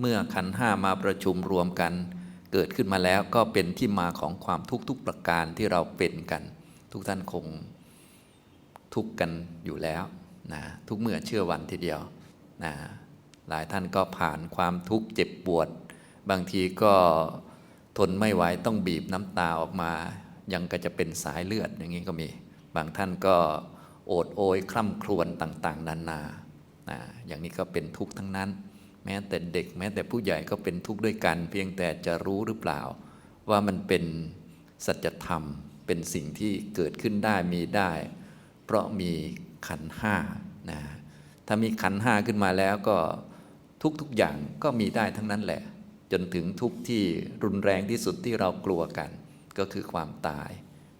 เมื่อขันห้ามาประชุมรวมกัน เกิดขึ้นมาแล้วก็เป็นที่มาของความทุกข์ทุกประการที่เราเป็นกัน ทุกท่านคงทุกข์กันอยู่แล้วนะทุกเมื่อเชื่อวันทีเดียวนะหลายท่านก็ผ่านความทุกข์เจ็บปวด บางทีก็ทนไม่ไหวต้องบีบน้ำตาออกมา ยังก็จะเป็นสายเลือดอย่างนี้ก็มี บางท่านก็โอดโอยคร่ำครวญต่าง ๆ นานานะอย่างนี้ก็เป็นทุกข์ทั้งนั้น แม้แต่เด็ก แม้แต่ผู้ใหญ่ก็เป็นทุกข์ด้วยกัน เพียงแต่จะรู้หรือเปล่า ว่ามันเป็นสัจธรรมเป็นสิ่งที่เกิดขึ้นได้มีได้ เพราะมีขันห้านะถ้ามีขันห้าขึ้นมาแล้วก็ทุกๆอย่างก็มีได้ทั้งนั้นแหละ จนถึงทุกข์ที่รุนแรงที่สุดที่เรากลัวกัน ก็คือความตาย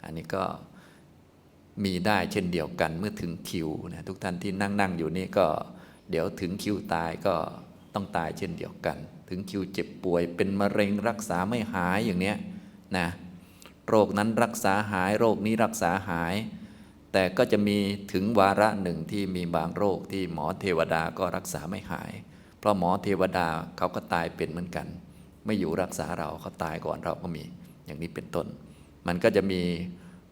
อันนี้ก็มีได้เช่นเดียวกันเมื่อถึงคิวนะทุกท่านที่นั่งนั่งอยู่นี่ก็ เดี๋ยวถึงคิวตายก็ ต้องตายเช่นเดียวกัน ถึงคิวเจ็บป่วยเป็นมะเร็งรักษาไม่หายอย่างเนี้ยนะโรคนั้นรักษาหายโรคนี้รักษาหาย แต่ก็จะมีถึงวาระหนึ่งที่มีบางโรคที่หมอเทวดาก็รักษาไม่หาย เพราะหมอเทวดาเขาก็ตายเป็นเหมือนกัน ไม่อยู่รักษาเราเขาตายก่อนเราก็มี อย่างนี้เป็นต้น มันก็จะมี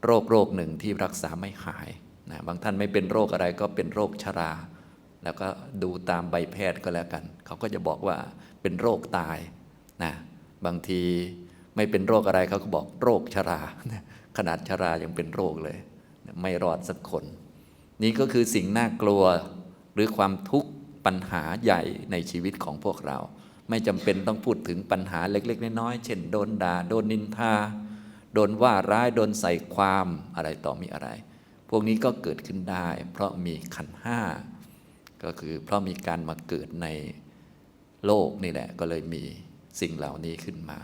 โรคโรคหนึ่งที่รักษาไม่หายนะบางท่านไม่เป็นโรคอะไรก็เป็นโรคชรา แล้วก็ดูตามใบแพทย์ก็แล้วกัน เขาก็จะบอกว่าเป็นโรคตายนะบางทีไม่เป็นโรคอะไรเขาก็บอกโรคชรา ขนาดชรายังเป็นโรคเลย ไม่รอดสักคน นี่ก็คือสิ่งน่ากลัวหรือความทุกข์ปัญหาใหญ่ในชีวิตของพวกเรา ไม่จำเป็นต้องพูดถึงปัญหาเล็ก ๆ น้อยๆเช่นโดนด่าโดนนินทา โดนว่าร้ายโดนใส่ความอะไรต่อมีอะไร พวกนี้ก็เกิดขึ้นได้ เพราะมีขันห้า ก็คือเพราะมีการมาเกิดในโลกนี่แหละ ก็เลยมีสิ่งเหล่านี้ขึ้นมา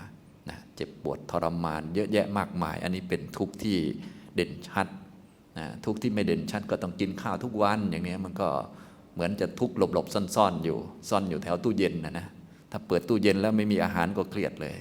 นะเจ็บปวดทรมาน เยอะแยะมากมาย อันนี้เป็นทุกข์ที่เด่นชัดนะทุกข์ที่ไม่เด่นชัดก็ต้องกินข้าวทุกวันอย่างนี้มันก็เหมือนจะทุกข์หลบๆซ่อนๆอยู่ ซ่อนอยู่แถวตู้เย็นนะนะถ้าเปิดตู้เย็นแล้วไม่มีอาหารก็เครียดเลย